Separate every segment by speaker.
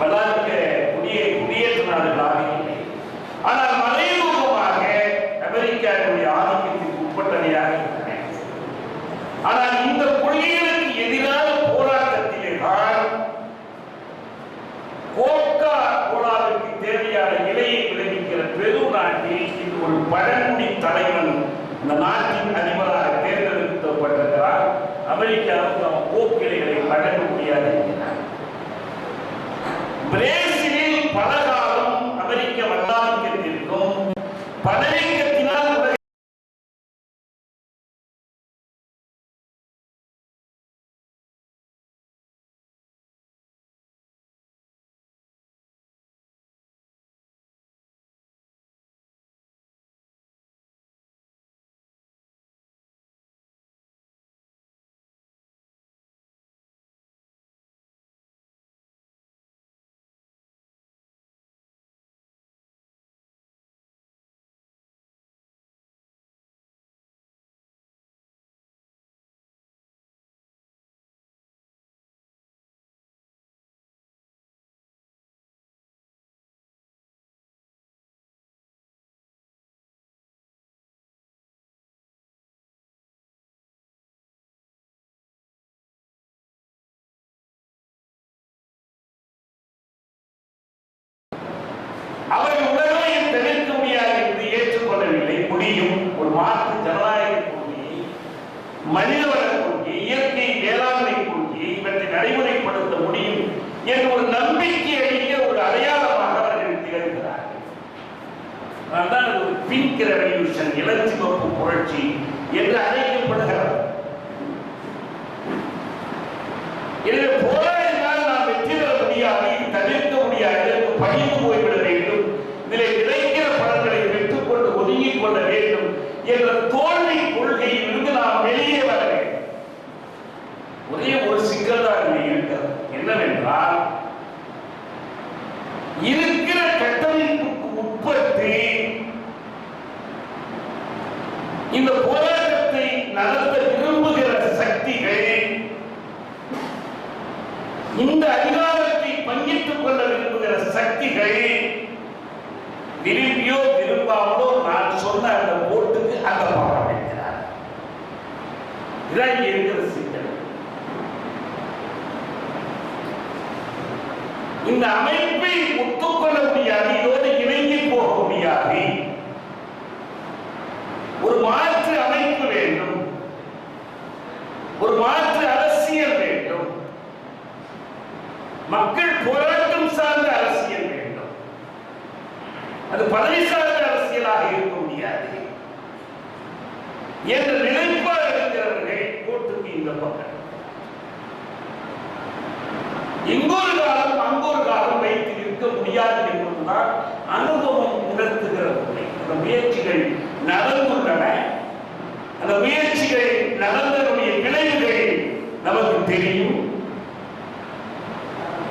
Speaker 1: வல்லாதிக்க குடியே குடியேற்ற நாடுகளாக ஆனால் மறைமுகமாக அமெரிக்காவுடைய ஆதிக்கத்திற்கு உட்பட்டவையாக இருந்தன ஆனால் இந்த கொள்கைகளுக்கு எதிரான போராட்டத்திலே தான் கோக்கா கோலாவுக்கு தேவையான நிலையை விளைவிக்கிற பெரு நாட்டில் இது ஒரு பழங்குடி தலைவன் இந்த நாட்டின் அதிபராக தேர்ந்தெடுக்கப்பட்டிருக்கிறார். அமெரிக்காவுக்கு அவர்கள் உடனே தவிர்க்க முடியாது என்று ஏற்றுக்கொள்ளவில்லை. முடியும். ஒரு மாற்று ஜனநாயக கொள்கையை மனிதவள கொள்கை இயற்கை வேளாண்மை கொள்கை இவற்றை நடைமுறைப்படுத்த முடியும் என்று ஒரு நம்பிக்கை அளிக்க ஒரு அடையாளமாக அவர்கள் திகழ்கிறார்கள். அதுதான் ஒரு பிங்க் ரெவல்யூஷன் இளஞ்சிவப்பு புரட்சி என்று அழைக்கப்படுகிறது. எனவே போராடினால் நாம் வெற்றி பெற முடியாது இது தவிர்க்க முடியாது இதற்கு பணிந்து போய்விட வேண்டும் இதில் கிடைக்கிற பலன்களை பெற்றுக்கொண்டு ஒதுங்கிக் கொள்ள வேண்டும் என்ற தோல்வி கொள்கையில் இருந்து நாம் வெளியே வர வேண்டும் ஒரே ஒரு சிக்கல் தான் இங்கே இருக்கிறது என்றால் இருக்கிற கட்டமைப்புக்கு உட்பட்டு இந்த போராட்டம் இந்த அமைப்பை ஒத்துக்கொள்ள முடியாது இதோடு இணங்கி போக முடியாது. ஒரு மாற்று அமைப்பு வேண்டும். ஒரு மாற்று அரசியல் வேண்டும். மக்கள் போராட்டம் சார்ந்த அரசியல் வேண்டும். அது பதவி சார்ந்த அரசியலாக இருக்க முடியாது. என்ற நினைப்பாக இருக்கிறவர்கள் கோட்டுக்கு இந்த பக்கம். எங்கொரு காலம் இருக்க முடியாது என்பதுதான் அனுபவம் உணர்த்துகிற உண்மை அந்த முயற்சிகள் நடந்துள்ளன. அந்த முயற்சிகள் நடந்தனுடைய விளைவுகள் நமக்கு தெரியும்.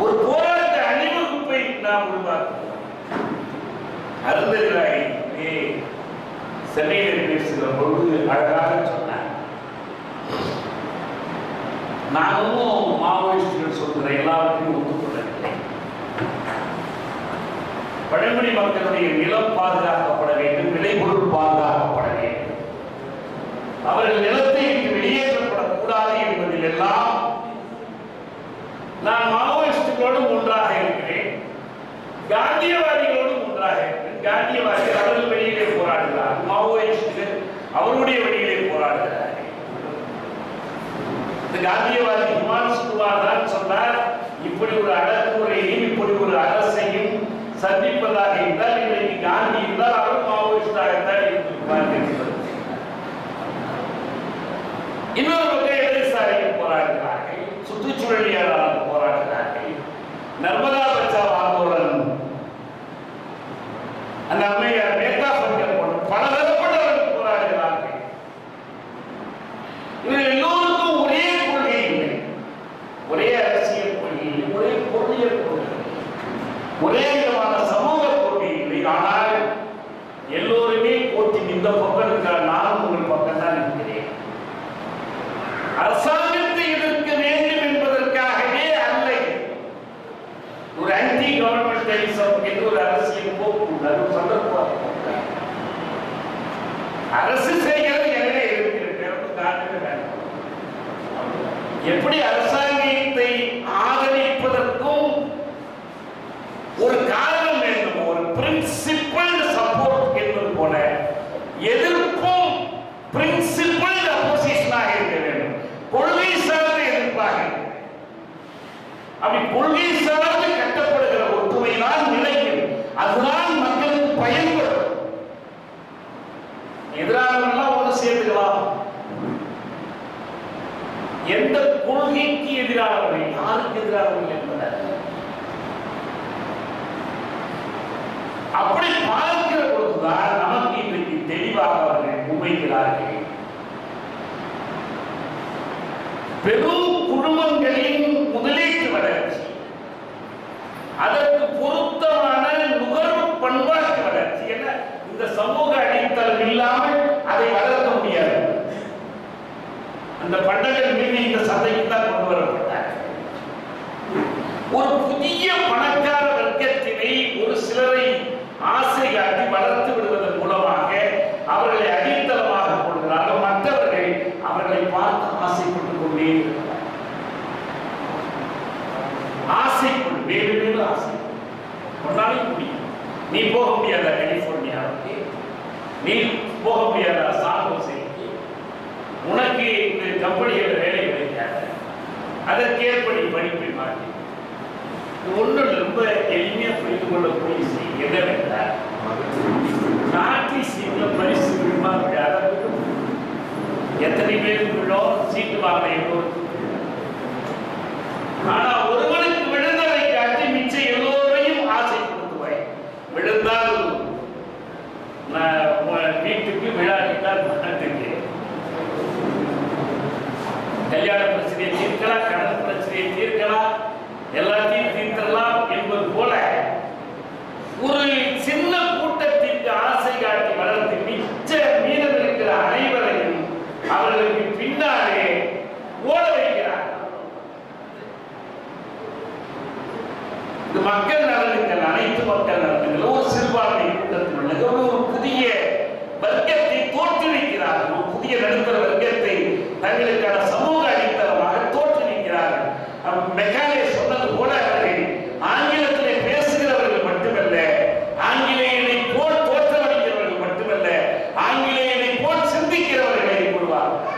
Speaker 1: ஒரு போராட்ட அணிவகுப்பை நாம் உருவாக்குகிறோம் அருந்ததிராய் சென்னையில் பேசுகிற பொழுது அழகாக சொன்னார். நானும் மாவோயிஸ்டுகள் சொல்கிற எல்லாவற்றையும் பழங்குடி மக்களுடைய நிலம் பாதுகாக்கப்பட வேண்டும் விளைபொருள் பாதுகாக்கப்பட வேண்டும். அவர்கள் நிலத்தை வெளியேற்றப்படக்கூடாது என்பதில் எல்லாம் நான் மாவோயிஸ்டுகளோடும் ஒன்றாக இருக்கிறேன் காந்தியவாதிகளோடும் ஒன்றாக இருக்கிறேன். காந்தியவாதிகள் அவர்கள் வெளியிலே போராடுகிறார் மாவோயிஸ்டுகள் அவருடைய வழியிலே போராடுகிறார்கள். இந்த காந்தியவாதி ஹிமான்சு குமார் தான் சொன்னார் இப்படி ஒரு அடக்குமுறையையும் இப்படி ஒரு அரசையும் சந்திப்பதாக இருந்தால் இன்றைக்கு காந்தி இருந்தால் அவர் மாவோயிஸ்டாகத்தான் இருந்திருப்பார் என்பது இன்னொரு பக்கம் இடதுசாரிகள் போராடுகிறார்கள். சுற்றுச்சூழலியலாளர் போராடுகிறார்கள் நர்மதா பச்சாவ் ஆந்தோலன் அந்த அம்மையார் மேகா பங்கர் போன்ற பல தரப்பட்டவர்கள் போராடுகிறார்கள் இவர்கள் எல்லோருக்கும் ஒரே கொள்கை இல்லை ஒரே அரசியல் கொள்கை இல்லை ஒரே பொருளியல் கொள்கை இல்லை. ஒரே விதமான சமூக கொள்கை இல்லை ஆனால் எல்லோருமே கோட்டின் இந்த பக்கம் இருக்கிறார் நானும் உங்கள் பக்கம் தான் இருக்கிறேன் அரசாங்கத்தை எதிர்க்க வேண்டும் என்பதற்காகவே அல்ல ஒரு ஆன்டி ஆன்டி கவர்மெண்டலிசம் என்று ஒரு அரசியல் போக்கு உண்டு அது ஒரு சந்தர்ப்பம் அரசு செய்கிறது எனவே இருக்கிறது காட்டுக வேண்டாம் எப்படி அரசாங்கத்தை ஆதரிப்பதற்கும் ஒரு காரணம் வேண்டும் ஒரு பிரின்சிபல் சப்போர்ட் என்பது போல எதிர்ப்பும் பிரின்சிபல் அப்போசிஷனாக இருக்க வேண்டும். கொள்கை சார்ந்த எதிர்ப்பாக. அப்படி கொள்கை சார்ந்து கட்டப்படுகிற ஒற்றுமை தான் நிலைக்கும் அதுதான் எந்த கொள்கைக்கு எதிரானவர்கள் யாருக்கு எதிரானவர்கள் என்பதை. அப்படி பார்க்கிற பொழுதுதான் நமக்கு இன்றைக்கு தெளிவாக அவர்கள் முன்வைக்கிறார்கள் பெரும் குடும்பங்களின் முதலீட்டு வளர்ச்சி அதற்கு பொருத்தமான நுகர்வு பண்பாட்டு வளர்ச்சி என இந்த சமூக அடித்தளம் இல்லாமல் அதை வளர்க்க முடியாது இந்த பண்டங்கள் மீது இந்த சந்தைக்கு தான் கொண்டு வரப்பட்டார். ஒரு புதிய பணக்கார வர்க்கத்தினை ஒரு சிலரை ஆசை காட்டி வளர்த்து விடுவதன் மூலமாக அவர்களை அடித்தளமாக கொள்கிறார்கள் மற்றவர்கள் அவர்களை பார்த்து ஆசைப்பட்டுக் கொண்டே இருக்கிறார் ஆசைப்படு வேறு வேறு ஆசை ஒரு நாளைக்கு முடியும் நீ போக முடியாத கலிபோர்னியாவுக்கு நீ போக முடியாத சாந்தோசைக்கு உனக்கு இந்த கம்பெனியில் வேலை கிடைக்காது அதற்கேற்ப நீ படிப்பை மாற்றி ஒன்றும் ரொம்ப எளிமையாக புரிந்து கொள்ளக்கூடிய விஷயம் என்னவென்றால் நாட்டி சீட்டில் பரிசு விழுமா விழாத எத்தனை பேருக்கு விழும் சீட்டு வாங்க எல்லோருக்கும் ஆனால் கல்யாண பிரச்சனையை தீர்க்கலாம் கடன் பிரச்சனையை தீர்க்கலாம் எல்லாத்தையும் தீர்த்தலாம் என்பது போல ஒரு சின்ன கூட்டத்திற்கு ஆசை காட்டி வளர்த்து மிச்ச மீதம் இருக்கிற அனைவரையும் அவர்களுக்கு பின்னாலே ஓட வைக்கிறார் மக்கள் நலனுங்கள் அனைத்து மக்கள் நலன்கள் ஒரு சிறுபான்மை கூட்டத்தில் உள்ளது ஒரு ஒரு புதிய வர்க்கத்தை தோற்றுவிக்கிறார்கள் ஒரு புதிய நடுத்தர வர்க்கத்தை தங்களுக்கான சமூக அடித்தளமாக தோற்றுவிக்கிறார்கள் அஹ் மெக்காலே சொன்னது போல அவர்கள் ஆங்கிலத்திலே பேசுகிறவர்கள் மட்டுமல்ல ஆங்கிலேயனை போல் தோற்றமளிக்கிறவர்கள் மட்டுமல்ல ஆங்கிலேயனை போல் சிந்திக்கிறவர்களை கொள்வார்கள்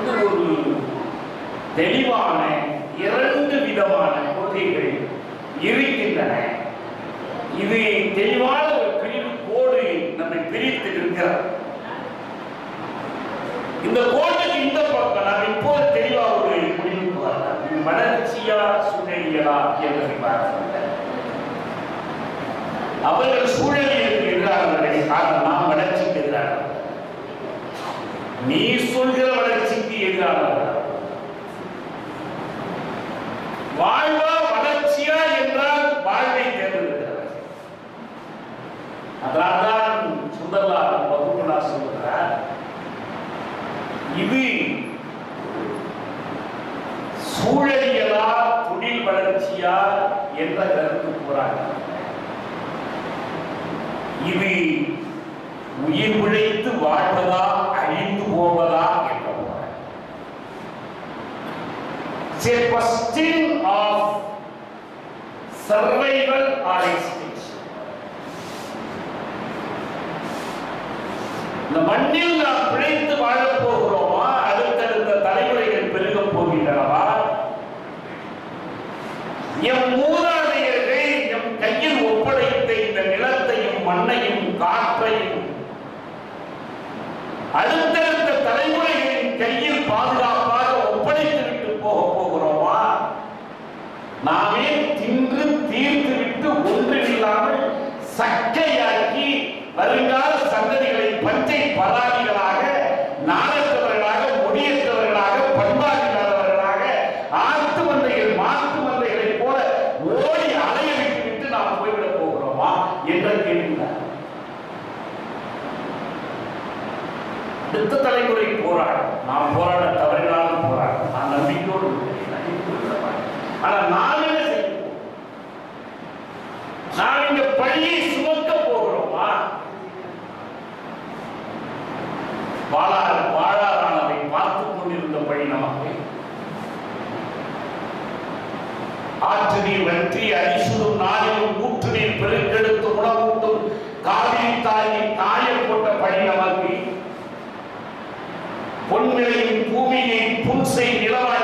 Speaker 1: இது ஒரு தெளிவான இரண்டு விதமான கொள்கைகள் இருக்கின்றன இது தெளிவான ஒரு பிரிவு கோடு நம்மை பிரித்து இருக்கிறார். இந்த கோட்டுக்கு இந்த பக்கம் நாம் இப்போது தெளிவாக ஒரு முடிவுக்கு வரலாம். இது வளர்ச்சியா சூழலியலா என்பதை பார்க்கிறேன் அவர்கள் சூழலியலுக்கு எதிரானவர்களை காரணமாக வளர்ச்சிக்கு எதிரானவர்கள். நீ சொல்கிற வளர்ச்சிக்கு எதிரானவர்கள். வாழ்வா வளர்ச்சியா என்றால் வாழ்வை தேர்ந்தெடுக்கிறார் அதனால்தான் சுந்தர்லால் வகுப்புலா சொல்கிறார் இது சூழலியலா தொழில் வளர்ச்சியா என்ற கருத்து கூறாங்க இது உயிர் பிழைத்து வாழ்வதா அழிந்து போவதா என்ற போராட்டம் It's a question of survival or extinction. இந்த மண்ணில் நாம் பிழைத்து வாழப் போகிறோமா அடுத்தடுத்த தலைமுறைகள் பெருக போகின்றனவா எம் மூதாதையர்கள் எம் கையில் ஒப்படைத்த இந்த நிலத்தையும் மண்ணையும் காற்றையும் அடுத்த தலைமுறைகளின் கையில் பாதுகாப்பாக ஒப்படைத்து விட்டு போக போகிறோமா நாமே தின்று தீர்த்து விட்டு ஒன்றில்லாமல் சக்கையாக்கி வருங்கால சந்ததிகளை பச்சை பராதிகளாக நாணற்றவர்களாக முடியத்தவர்களாக பண்பாடில்லாதவர்களாக ஆத்து மந்தைகள் மாட்டு மந்தைகளைப் போல ஓடி அலைய விட்டு விட்டு நாம் போய்விடப் போகிறோமா என்ற கேள்விதான். அடுத்த தலைமுறை போராடும். நாம் போராட தவறினாலும் போராடும். நான் நம்பிக்கையோடு ஆனா நாம் என்ன செய்யணும்? நாம் இந்த பழியை சுமக்க போகிறோமா? பாலாறு வாழாரானதை பார்த்து கொண்டிருந்த பழி நமக்கு. ஆற்று நீர் வெற்றி அரிசுடும் நாளிலும் ஊற்று நீர் பெருக்கெடுத்து உணவூட்டும் காவிரி தாயை காய போட்ட பழி நமக்கு. பொன்விளையும் பூமியை புன்சை நிலவாக்கி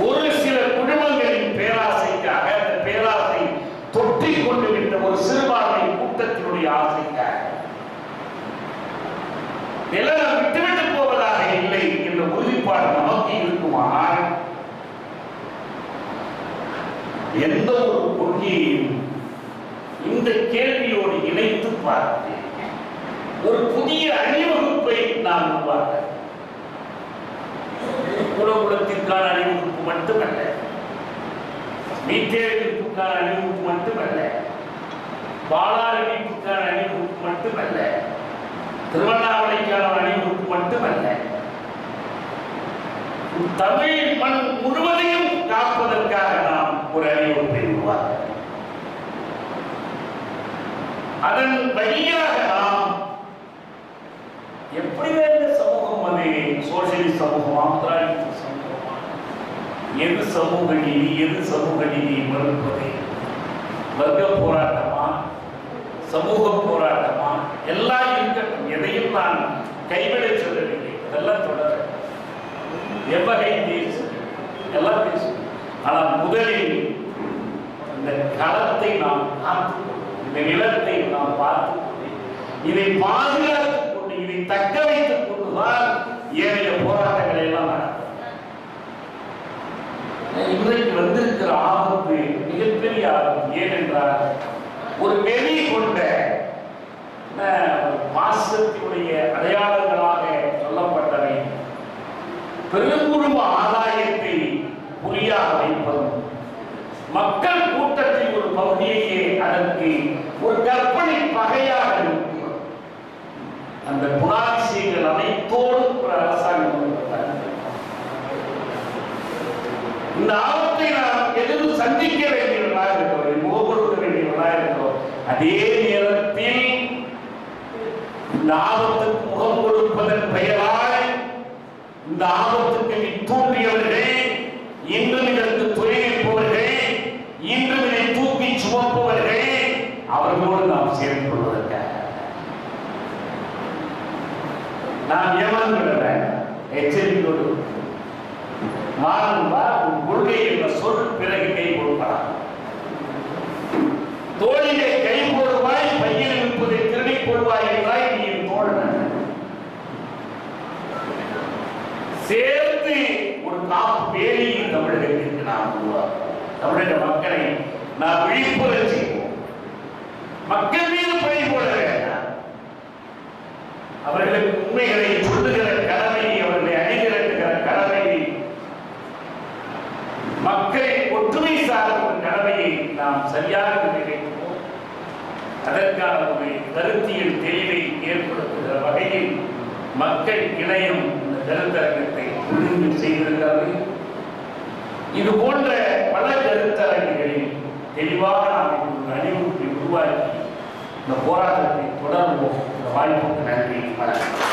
Speaker 1: ஒரு சில குடும்பங்களின் பேராசைக்காக அந்த பேராசை தொட்டிக் கொண்டு விட்ட ஒரு சிறுபான்மை கூட்டத்தினுடைய ஆசைக்காக. நிலம் விட்டுவிட்டு போவதாக இல்லை என்ற உறுதிப்பாடு நமக்கு இருக்குமானால் எந்த ஒரு கொள்கையையும் இந்த கேள்வியோடு இணைத்து பார்த்து ஒரு புதிய அணிவகுப்பை நாம் உருவாக்க. குலகுலத்திற்கான அணிவகுப்பு மட்டுமல்ல. மீட்டேரிப்புக்கான அணிவகுப்பு மட்டுமல்ல. பாலாரிப்புக்கான அணிவகுப்பு மட்டுமல்ல திருவண்ணாமலைக்கான அணிவகுப்பு மட்டுமல்ல. தமிழ் மண் முழுவதையும் காப்பதற்காக நாம் ஒரு அணிவகுப்பை உருவாக்க அதன் வழியாக நாம் எப்படி வேறு சமூகம் அது? சோசியலிஸ்ட் சமூகமா? முதலாளித்த எது சமூக நீதி எது சமூக நீதியை மறுப்பது வர்க்க போராட்டமா? சமூக போராட்டமா? எல்லாம் இருக்கட்டும். எதையும் நான் கைவிட சொல்லவில்லை. அதெல்லாம் தொடர. எவ்வகை பேசு எல்லாம் பேசும் ஆனால் முதலில் இந்த களத்தை நாம் பார்த்து இந்த நிலத்தை நாம் பார்த்து இதை பாதுகாத்துக் கொண்டு இதை தக்க வைத்துக் கொண்டுதான் ஏனைய போராட்டங்களை எல்லாம் நடக்கும் இன்றைக்கு வந்திருக்கிற ஆபத்து மிகப்பெரிய ஆபத்து ஏனென்றால் ஒரு வெளி கொண்ட அஹ், மாசத்தினுடைய அடையாளங்களாக சொல்லப்பட்டவை பெருங்குடும்ப ஆதாயத்தை புரியாக வைப்பதும் மக்கள் கூட்டத்தின் ஒரு பகுதியையே அதற்கு ஒரு கற்பனை பகையாக நிறுத்துவது. அந்த குணாதிசயங்கள் அனைத்தோடும் ஒரு அரசாங்கம் இந்த ஆபத்தை நாம் எதிர்த்து சந்திக்க வேண்டியவர்களாக இருக்கிறோம் முகப்படுத்த வேண்டியவர்களாக இருக்கிறோம் அதே நேரத்தில் இந்த ஆபத்துக்கு முகம் கொடுப்பதன் பெயரால் இந்த ஆபத்துக்கு நீ தூண்டியவர்கள் இன்றும் இதற்கு துணை நிற்பவர்கள் இன்றும் இதை தூக்கி சுமப்பவர்கள் அவர்களோடு நாம் சேர்ந்து கொள்வதற்காக. நான் ஏமாந்து விடுறேன் எச்சரிக்கையோடு மாறுவா உன் கொள்கை என்ற சொல் பிறகு கை கொடுக்கலாம் தோளிலே கை போடுவாய் பையில் இருப்பதை திருடிக் கொள்வாய் என்றாய் நீ என் தோழன் சேர்த்து ஒரு காப்பு வேலியை தமிழகத்திற்கு நாம் உருவாக்குவோம் தமிழக மக்களை நாம் விழிப்புற செய்வோம். மக்கள் மீது பழி போட வேண்டாம். அவர்களுக்கு உண்மைகளை சொல்லுகிற மக்களை ஒற்றுமை சார்ந்த ஒரு கடமையை நாம் சரியாக நிறைவேற்றுவோம் அதற்கான ஒரு கருத்தியல் தெளிவை ஏற்படுத்துகிற வகையில் மக்கள் இணையம் இந்த கருத்தரங்கத்தை ஒழுங்கு செய்திருக்கிறது. இது போன்ற பல கருத்தரங்குகளில் தெளிவாக நாம் ஒரு அறிவுறுத்தி உருவாக்கி இந்த போராட்டத்தை தொடர்வோம். இந்த வாய்ப்புக்கு நன்றி வணக்கம்.